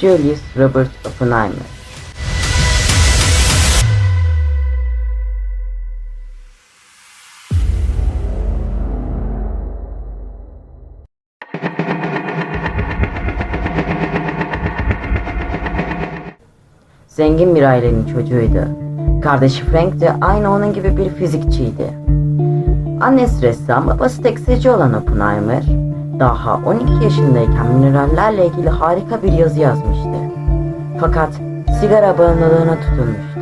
Julius Robert Oppenheimer Zengin bir ailenin çocuğuydu. Kardeşi Frank de aynı onun gibi bir fizikçiydi. Annesi ressam, babası tekstilci olan Oppenheimer, daha 12 yaşındayken minerallerle ilgili harika bir yazı yazmıştı. Fakat sigara bağımlılığına tutulmuştu.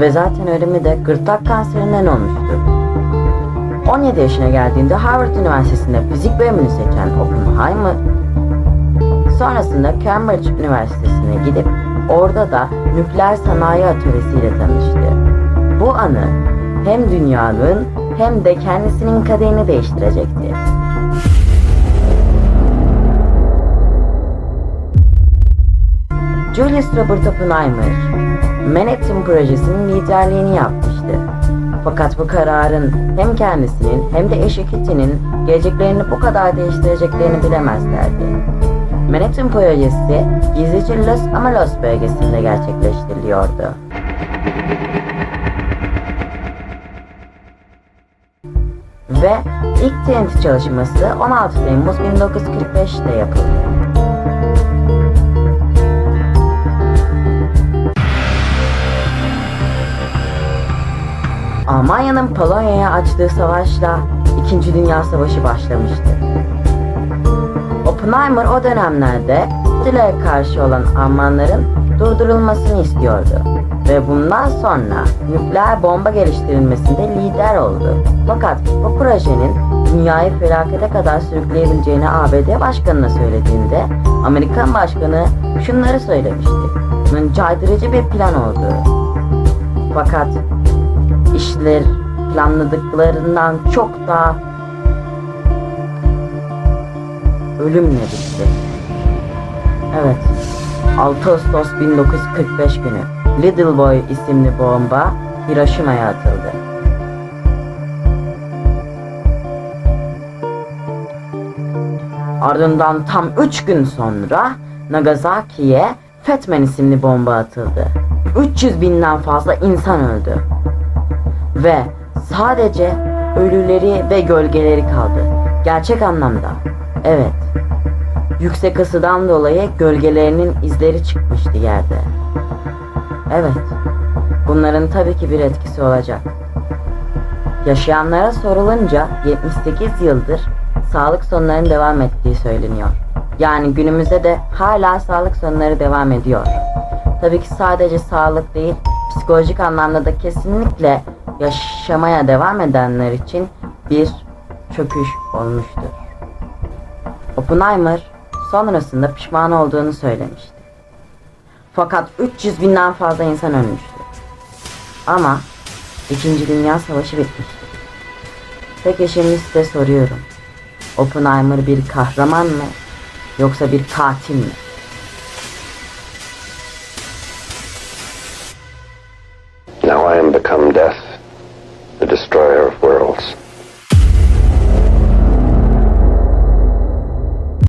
Ve zaten ölümü de gırtlak kanserinden olmuştu. 17 yaşına geldiğinde Harvard Üniversitesi'nde fizik bölümünü seçen Oppenheimer, sonrasında Cambridge Üniversitesi'ne gidip orada da nükleer sanayi atölyesiyle tanıştı. Bu anı hem dünyanın hem de kendisinin kaderini değiştirecekti. Julius Robert Oppenheimer, Manhattan projesinin liderliğini yapmıştı. Fakat bu kararın hem kendisinin hem de eşi Kitty'nin geleceklerini bu kadar değiştireceklerini bilemezlerdi. Manhattan projesi gizlice Los Alamos bölgesinde gerçekleştiriliyordu. Ve ilk TNT çalışması 16 Temmuz 1945'te yapıldı. Almanya'nın Polonya'ya açtığı savaşla İkinci Dünya Savaşı başlamıştı. Oppenheimer o dönemlerde Hitler'e karşı olan Almanların durdurulmasını istiyordu ve bundan sonra nükleer bomba geliştirilmesinde lider oldu. Fakat bu projenin dünyayı felakete kadar sürükleyebileceğini ABD başkanına söylediğinde Amerikan başkanı şunları söylemişti. Bunun caydırıcı bir plan olduğu. Fakat işler planladıklarından çok daha ölümle bitti. Evet. 6 Ağustos 1945 günü Little Boy isimli bomba Hiroşima'ya atıldı. Ardından tam 3 gün sonra Nagasaki'ye Fatman isimli bomba atıldı. 300 binden fazla insan öldü. Ve sadece ölüleri ve gölgeleri kaldı. Gerçek anlamda. Evet. Yüksek ısıdan dolayı gölgelerinin izleri çıkmıştı yerde. Evet. Bunların tabii ki bir etkisi olacak. Yaşayanlara sorulunca 78 yıldır sağlık sorunlarının devam ettiği söyleniyor. Yani günümüzde de hala sağlık sorunları devam ediyor. Tabii ki sadece sağlık değil, psikolojik anlamda da kesinlikle yaşamaya devam edenler için bir çöküş olmuştur. Oppenheimer Sonrasında pişman olduğunu söylemişti. Fakat 300 binden fazla insan ölmüştü. Ama 2. Dünya Savaşı bitmişti. Peki şimdi size soruyorum. Oppenheimer bir kahraman mı yoksa bir katil mi? Now I am become death, the destroyer.